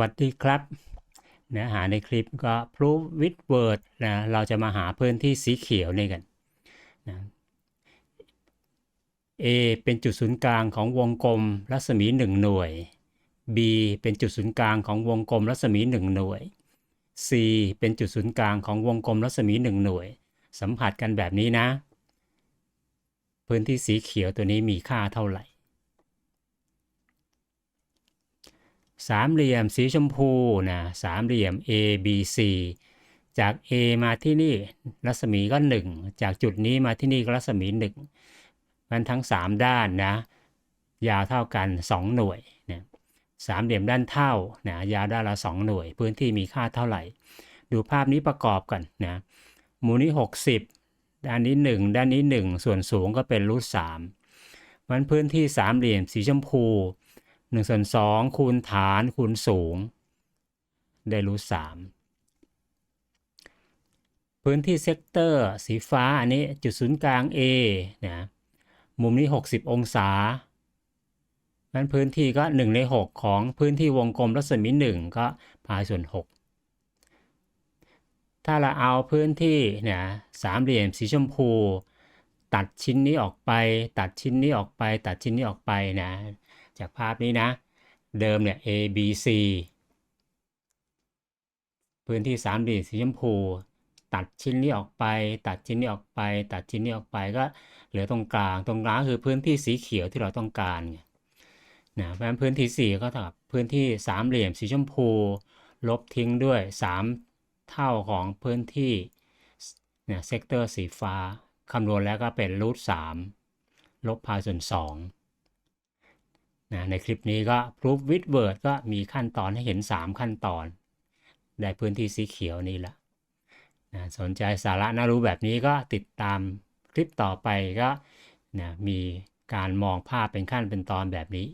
วัสดีครับ เนื้อหาในคลิปก็ proof with word นะเราจะมาหาพื้นที่สีเขียวนี่กันนะ A เป็นจุดศูนย์กลางของวงกลมรัศมี 1 หน่วย B เป็นจุดศูนย์กลางของวงกลมรัศมี 1 หน่วย C เป็นจุดศูนย์กลางของวงกลมรัศมี 1 หน่วย สัมผัสกันแบบนี้นะ พื้นที่สีเขียวตัวนี้มีค่าเท่าไหร่ สามเหลี่ยมสีชมพูนะสามเหลี่ยม A B C จาก A มาที่นี่รัศมีก็ 1 จากจุดนี้มาที่นี่ก็รัศมี 1 มันทั้ง 3 ด้านนะ ยาวเท่ากัน 2 หน่วยนะสามเหลี่ยมด้านเท่านะยาวด้านละ 2 หน่วย พื้นที่มีค่าเท่าไหร่ ดูภาพนี้ประกอบกันนะมูลนี้ 60 ด้านนี้ 1 ด้านนี้ 1 ส่วนสูงก็เป็นรูท3มันพื้นที่สามเหลี่ยมสีชมพู 1ส่วน2คูณฐานคูณสูง ได้รูท3พื้นที่เซกเตอร์ สีฟ้าอันนี้จุดศูนย์กลาง A นะมุมนี้ 60 องศานั้นพื้นที่ก็1ใน6 ของพื้นที่วงกลมรัศมี 1 ก็พายส่วน 6 ถ้าเราเอาพื้นที่เนี่ยสามเหลี่ยมสีชมพู ตัดชิ้นนี้ออกไป ตัดชิ้นนี้ออกไป ตัดชิ้นนี้ออกไปนะ จากภาพนี้นะ เดิมเนี่ย A B C พื้นที่สามเหลี่ยมสีชมพู ตัดชิ้นนี้ออกไป ตัดชิ้นนี้ออกไป ตัดชิ้นนี้ออกไปก็เหลือตรงกลาง ตรงกลางคือพื้นที่สีเขียวที่เราต้องการไงนะเพราะฉะนั้นพื้นที่สีก็เท่ากับพื้นที่สามเหลี่ยมสีชมพู ลบทิ้งด้วย 3 เท่าของพื้นที่เนี่ยเซกเตอร์สีฟ้าคำนวณแล้วก็เป็นรูท3ลบพายส่วน2 นะในคลิปนี้ก็ proof with word ก็มีขั้นตอนให้เห็น 3 ขั้นตอน ได้พื้นที่สีเขียวนี่แหละนะสนใจสาระน่ารู้แบบนี้ก็ติดตามคลิปต่อไปก็นะมีการมองภาพเป็นขั้นเป็นตอนแบบนี้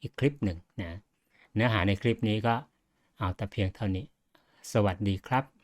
อีกคลิปหนึ่งนะเนื้อหาในคลิปนี้ก็เอาแต่เพียงเท่านี้ สวัสดีครับ